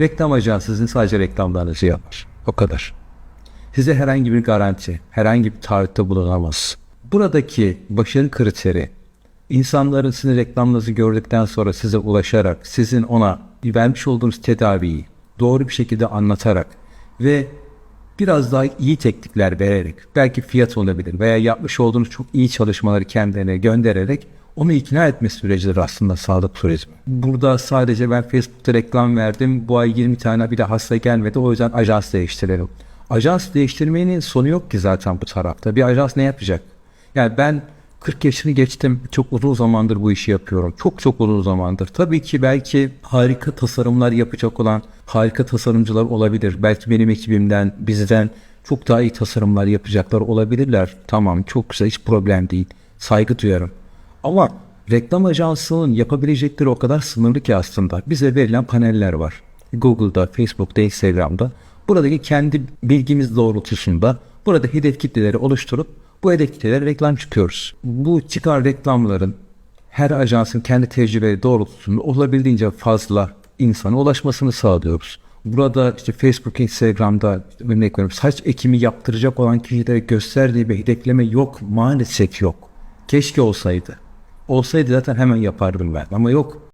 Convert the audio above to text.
Reklam ajansı sizin sadece reklamlarınızı yapar. O kadar. Size herhangi bir garanti, herhangi bir taahhütte bulunamaz. Buradaki başarı kriteri insanların sizin reklamlarınızı gördükten sonra size ulaşarak, sizin ona vermiş olduğunuz tedaviyi doğru bir şekilde anlatarak ve biraz daha iyi teknikler vererek, belki fiyat olabilir veya yapmış olduğunuz çok iyi çalışmaları kendilerine göndererek onu ikna etme sürecidir aslında sağlık turizmi. Burada sadece ben Facebook'ta reklam verdim, bu ay 20 tane bir de hasta gelmedi, o yüzden ajans değiştirelim. Ajans değiştirmenin sonu yok ki zaten bu tarafta. Bir ajans ne yapacak? Yani ben 40 yaşını geçtim. Çok uzun zamandır bu işi yapıyorum. Çok çok uzun zamandır. Tabii ki belki harika tasarımlar yapacak olan harika tasarımcılar olabilir. Belki benim ekibimden, bizden çok daha iyi tasarımlar yapacaklar olabilirler. Tamam çok güzel hiç problem değil. Saygı duyarım. Ama reklam ajansının yapabilecekleri o kadar sınırlı ki aslında. Bize verilen paneller var. Google'da, Facebook'ta, Instagram'da. Buradaki kendi bilgimiz doğrultusunda burada hedef kitleleri oluşturup bu hedef kitlelere reklam çıkıyoruz. Bu çıkan reklamların her ajansın kendi tecrübeleri doğrultusunda olabildiğince fazla insana ulaşmasını sağlıyoruz. Burada işte Facebook, Instagram'da örnek veriyorum saç ekimi yaptıracak olan kişilere gösterdiği bir hedefleme yok. Maalesef yok. Keşke olsaydı. Olsaydı zaten hemen yapardım ben ama yok.